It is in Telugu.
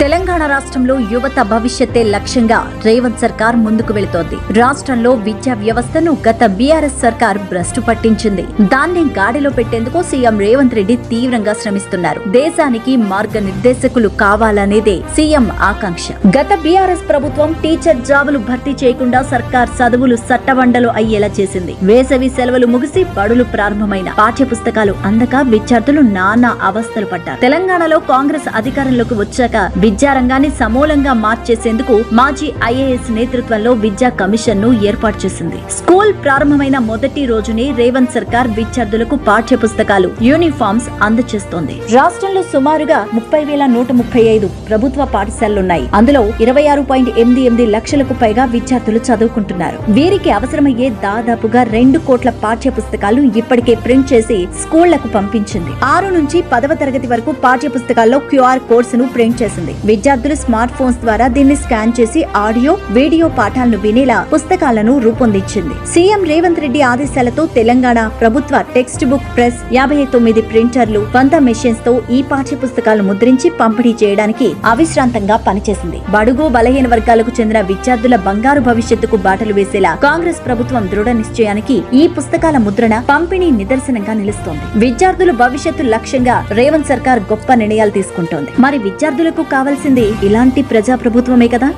తెలంగాణ రాష్ట్రంలో యువత భవిష్యత్తే లక్ష్యంగా రేవంత్ సర్కార్ ముందుకు వెళుతోంది. రాష్ట్రంలో విద్యా వ్యవస్థను గత బీఆర్ఎస్ సర్కార్ భ్రష్టు పట్టించింది. దాన్ని గాడిలో పెట్టేందుకు సీఎం రేవంత్ రెడ్డి తీవ్రంగా శ్రమిస్తున్నారు. దేశానికి మార్గనిర్దేశకులు కావాలనేదే సీఎం ఆకాంక్ష. గత బీఆర్ఎస్ ప్రభుత్వం టీచర్ జాబులు భర్తీ చేయకుండా సర్కార్ చదువులు సట్టవండలు అయ్యేలా చేసింది. వేసవి సెలవులు ముగిసి బడులు ప్రారంభమైన పాఠ్య పుస్తకాలు అందక విద్యార్థులు నానా అవస్థలు పడ్డారు. తెలంగాణలో కాంగ్రెస్ అధికారంలోకి వచ్చాక విద్యారంగాన్ని సమూలంగా మార్చేసేందుకు మాజీ ఐఏఎస్ నేతృత్వంలో విద్యా కమిషన్ను ఏర్పాటు చేసింది. స్కూల్ ప్రారంభమైన మొదటి రోజునే రేవంత్ సర్కార్ విద్యార్థులకు పాఠ్య పుస్తకాలు యూనిఫామ్స్ అందజేస్తోంది రాష్ట్రంలో సుమారుగా ముప్పై వేల నూట ముప్పై ఐదు ప్రభుత్వ పాఠశాలలున్నాయి. అందులో ఇరవై ఆరు పాయింట్ ఎనిమిది ఎనిమిది లక్షలకు పైగా విద్యార్థులు చదువుకుంటున్నారు. వీరికి అవసరమయ్యే దాదాపుగా రెండు కోట్ల పాఠ్య పుస్తకాలు ఇప్పటికే ప్రింట్ చేసి స్కూళ్ళకు పంపించింది. ఆరు నుంచి పదవ తరగతి వరకు పాఠ్య పుస్తకాల్లో క్యూఆర్ కోడ్స్ను ప్రింట్ చేసింది. విద్యార్థులు స్మార్ట్ ఫోన్స్ ద్వారా దీన్ని స్కాన్ చేసి ఆడియో వీడియో పాఠాలను వినేలా పుస్తకాలను రూపొందించింది. సీఎం రేవంత్ రెడ్డి ఆదేశాలతో తెలంగాణ ప్రభుత్వ టెక్స్ట్ బుక్ ప్రెస్ యాభై తొమ్మిది ప్రింటర్లు వంద మెషిన్స్తో ఈ పాఠ్య పుస్తకాలు ముద్రించి పంపిణీ చేయడానికి అవిశ్రాంతంగా పనిచేసింది. బడుగు బలహీన వర్గాలకు చెందిన విద్యార్థుల బంగారు భవిష్యత్తుకు బాటలు వేసేలా కాంగ్రెస్ ప్రభుత్వం దృఢ నిశ్చయానికి ఈ పుస్తకాల ముద్రణ పంపిణీ నిదర్శనంగా నిలుస్తోంది. విద్యార్థుల భవిష్యత్తు లక్ష్యంగా రేవంత్ సర్కార్ గొప్ప నిర్ణయాలు తీసుకుంటోంది. మరి విద్యార్థులకు కావాలి కావాల్సింది ఇలాంటి ప్రజాప్రభుత్వమే కదా?